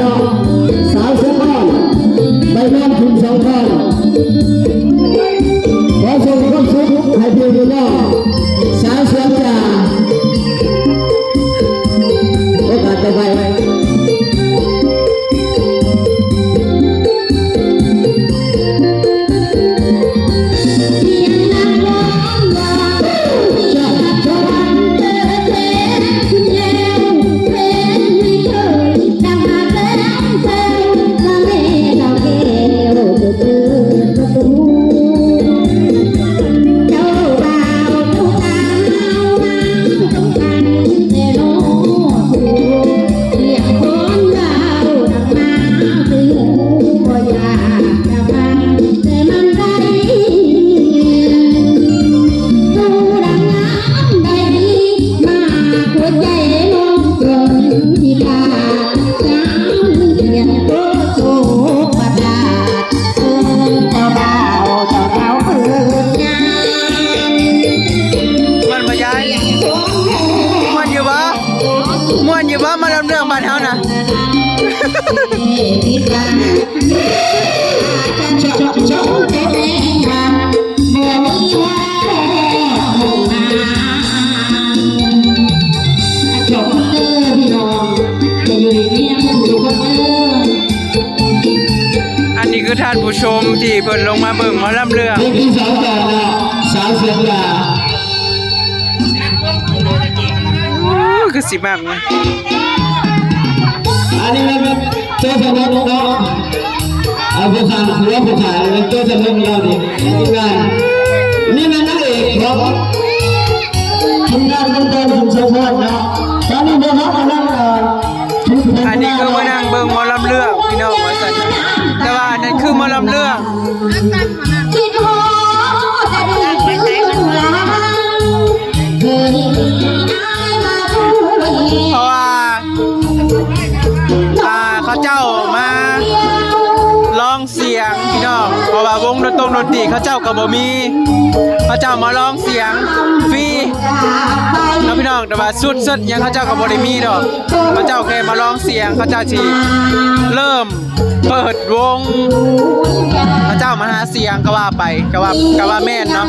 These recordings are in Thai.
ผ่ วนอยู่บ่มาลำเรื่องบ้านเฮานะอันนี้คือท่านผู้ชมที่เพิ่นลงมาเบิ่งหมอลำเรื่องเพลงที่สองก่อนนะสาวเสียงยาโอ้คือสิมากเลยอันนี้มัน เป็นตัวสนุกเนาะเอาผู้ชายหัวผู้ชาเป็นตัวสนุกเราดิทีมงานนี่มันนักเอกครับทำงานต้องเดินถึงสองคนนะตอนนี้เดินนักกำลัง งเสียงพี่น้องเพราะว่าวงดนตรีดนตรีเขาเจ้าก็บ่มีเขาเจ้ามาร้องเสียงฟรีเนาะพี่น้องแต่ว่าสุดสุดยังเขาเจ้าก็บ่ได้มีดอกเขาเจ้าแค่มาร้องเสียงเขาเจ้าสิเริ่มเปิดวงเขาเจ้ามาหาเสียงก็ว่าไปก็ว่าก็ว่าแม่นเนาะ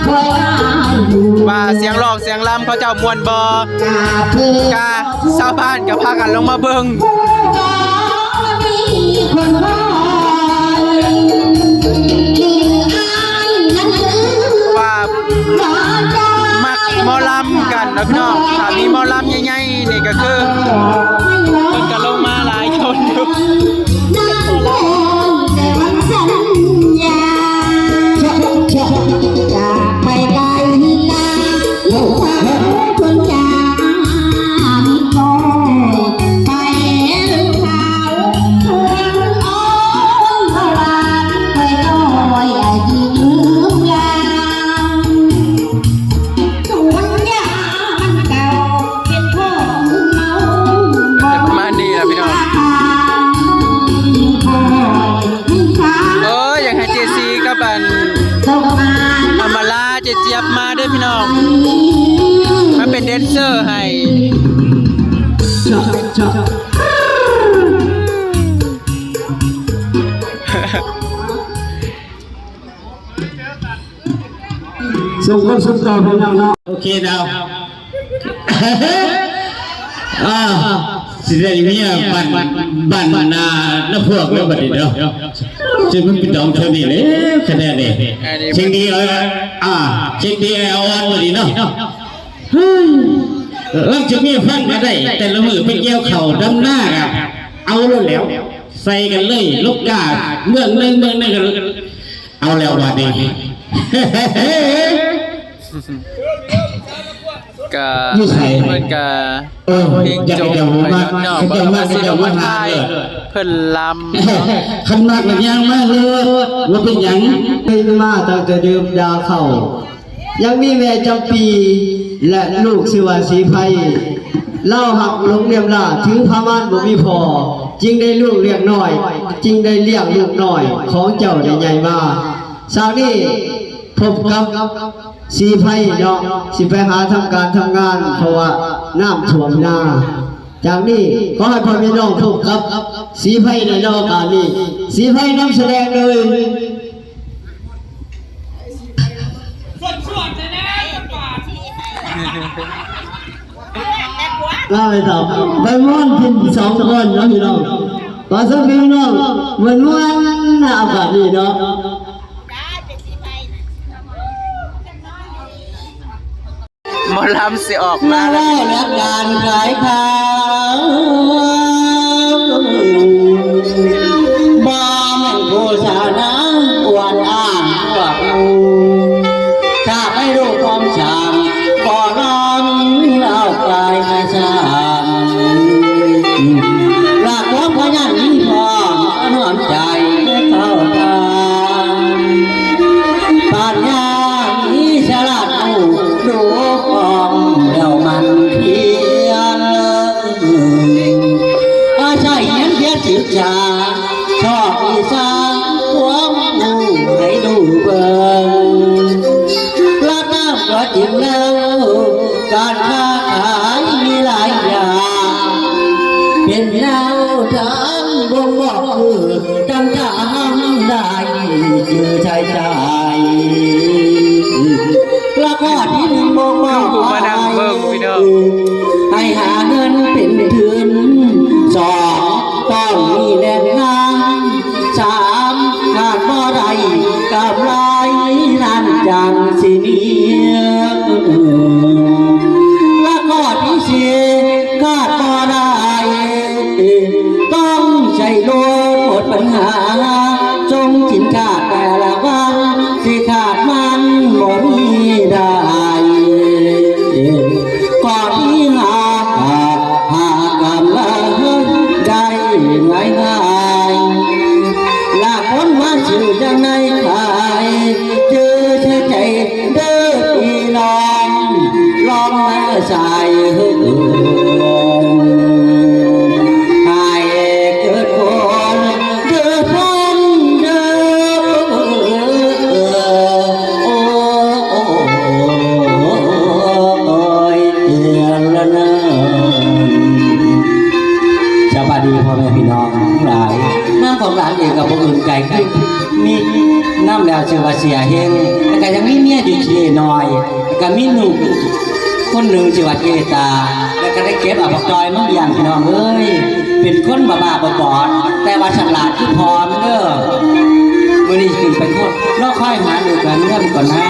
ว่าเสียงร้องเสียงรำเขาเจ้ามวนบ่กาชาวบ้านก็พากันลงมาเบิง ว่ามักหมอลำกันนะพี่น้องถ้ามีหมอลำใหญ่ๆนี่ก็คือเพิ่นก็ลงมาหลายคนอยู่แต่วันสัญญาจะไปไกลนาอยู่ฟังคน ดนเซอร์ให้ส่งคนสุดต่อพี่น้องเนาะโอเคดาวอ่าสิได้เมียบ้านบ้านนาน้าพวกแล้วบัดนี้เนาะซึ่งมันเป็นดองเท่านี้เลยคะแนนนี่เชียงดีเอออ่าเชียงดีเอาวันบัดนี้เนาะ เฮ้ยลังจะมีฟังก็ได้ แต่ละมือไปเกี่ยวเข่าดำหน้าอะเอาแล้วแล้ว ใส่กันเลยลูกกาเมืองหนึงเมืองหนึงกันเอาแล้วบัดนี้ก็อยู่ไสเพิ่นก็เออเพลงจบอยากจะไปว่าเนาะอยากเบิ่จะงว่ามาสิอยากจะวัว่านไทยเออเพิ่นลำขันมากมันยังมากเลยว่าเป็นหยังไม่มาตั้งแต่เดิมดาวเข้า ยังมีแม่จำปีและลูกสิวาสีไพเล่าหักหลงเรียมลาถึงพามานบ่มีพอจึงได้ลูกเลี้ยงน้อย จึงได้เลี้ยงลูกน้อย ของเจ้าได้ใหญ่มาสาวนี้พบกับสีไพเนาะสิไปหาทำการทำงาน เพราะว่าน้ำท่วมนาจากนี้ขอให้พ่อแม่น้องพบกับ สีไพ่ในรอบการนี้ สีไพ่นำแสดงเลย ล่าไปต่อไปม่อนกินสองคนเนาะพี่น้องตอนสักพี่น้องเหมือนม่วนหน้าอากาศนี่เนาะหมอลำสิออกมามาแล้วแล้วและการขายข้าว ดีพ่อแม่พี่น้องหลายน้ำของหลานเองกับผู้อื่นไกลขึ้นมีน้ำแล้วชื่อว่าเสียเฮงแล้วก็ยังมีเมียอยู่เชียน้อยแล้วก็มีหนุ่มคนหนึ่งชื่อว่าเกตา แล้วก็ได้เก็บอับจอยมาอย่างพี่น้องเอ้ยเป็นคนบ้าบ้าๆบอดๆแต่ว่าฉลาดคือพร้อมเด้อมื่อนี้ขึ้นไปโคตรรอค่อยหาดูกันเรื่องก่อนหน้า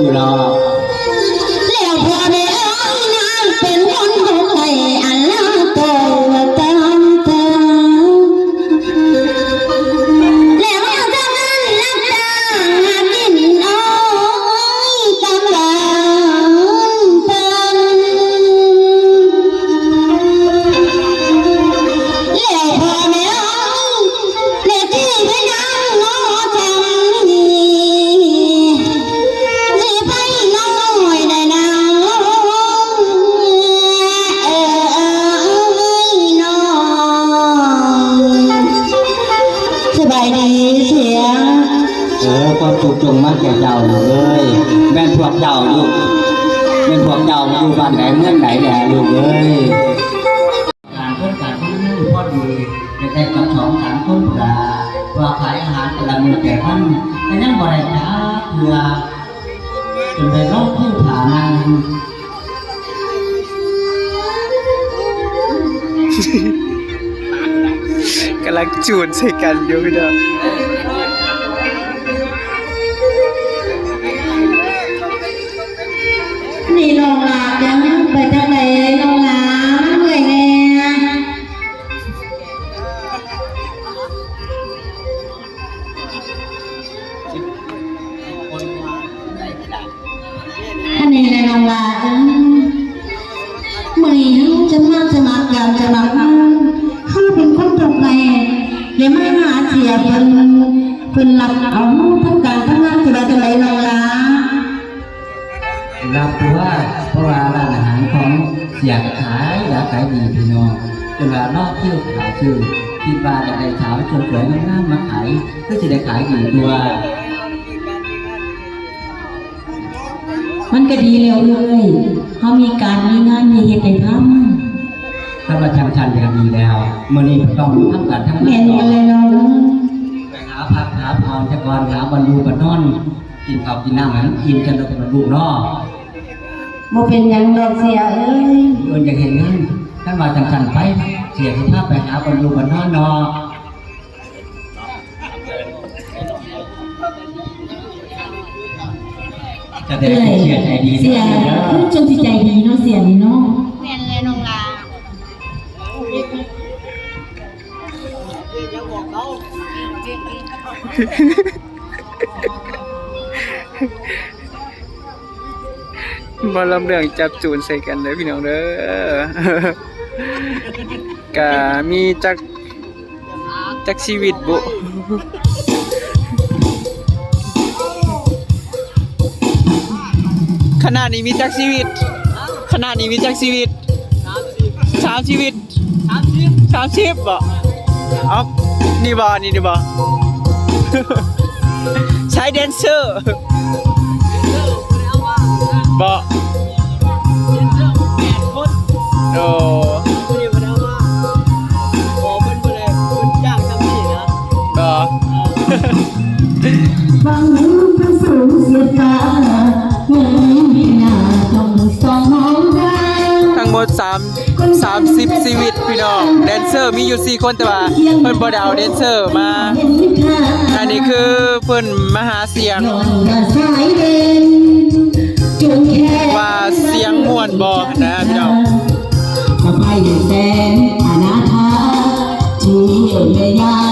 อยู่เกำลังจูนใส่กันอยู่พี่น้อง รับเอาทั้งการทั้งงานจะได้จะไหนน้องลารับเพราะว่าเพราะว่าร้านอาหารของเสียขายและขายดีพี่น้องจนว่านอกเที่ยวขายชื่อคิดว่าจะได้สาวสวยๆงามๆมาขายก็จะได้ขายดีด้วยมันก็ดีแล้วเลยเขามีการมีงานมีเหตุให้ทถ้าว่าชังชันอย่างดีแล้วมื่อนี้ต้องทำการทำำงาแม่นนต่อเลยน้องไปหาพักหาพรจะก่อนหาบรรลุบรรนอนกินข้าวกินน้ำมันกินกันแล้วเป็นบรรลุเนาะบ่เป็นหยังดอกเสียเอ้ยเอินอยากเห็นงานท่านว่าชังชันไปเสียสภาพไปหาบรรลุบรรนอนเนาะจะได้เอ้ยเสียใจดีเสียนะจนสิใจดีเนาะเสียนี่เนาะ มาลำเรื่องจับจูนใส่กันเลยพี่น้องเด้อกะมีจักจักชีวิตบุขนาดนี้มีจักชีวิต ขนาดนี้มีจักชีวิตสามชีวิตสามสิบสามสิบบ่เอานี่บ่นี่นี่บ่ ใช้แดนเซอร์บ่โอ้บ่ฟังพระสูงเสียตาเงินวินาต้องสองมองได้ทั้งหมด3 30ชีวิตพี่น้องแดนเซอร์มีอยู่4คนแต่ว่าเพิ่นบ่ได้เอาแดนเซอร์มาเห็นค่า อันนี้คือเพิ่นมหาเสียงว่าเสียงมวนบ่นะพี่น้องก็ไปแสนอนาถาที่เมียา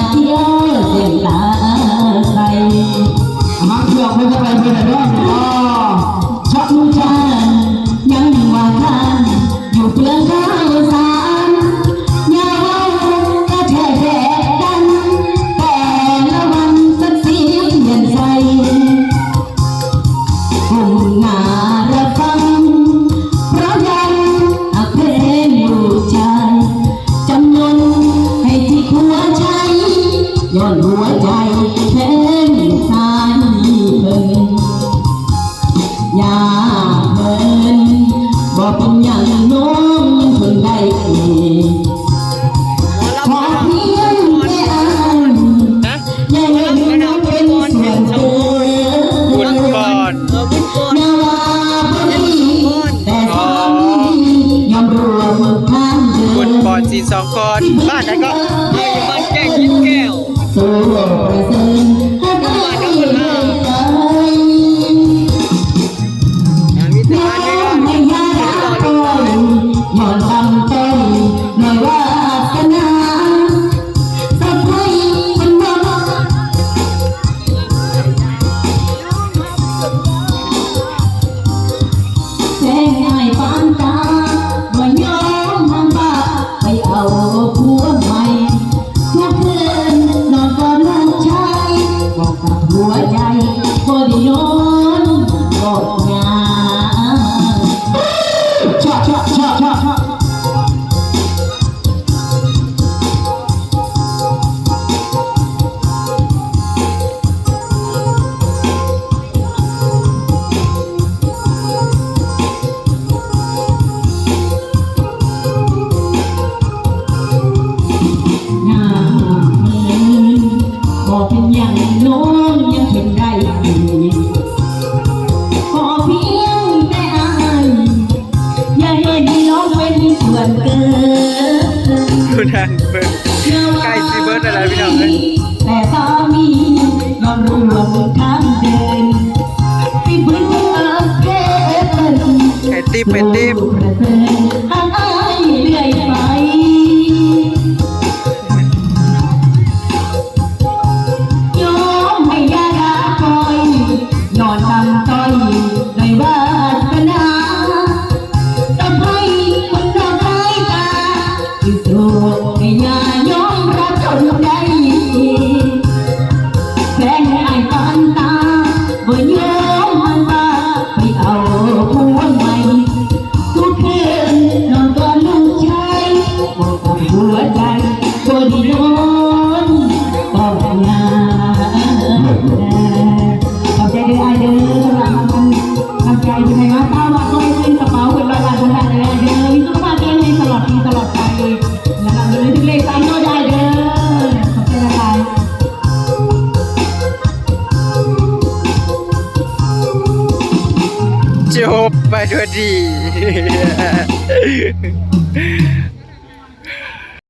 ไข่ติ๊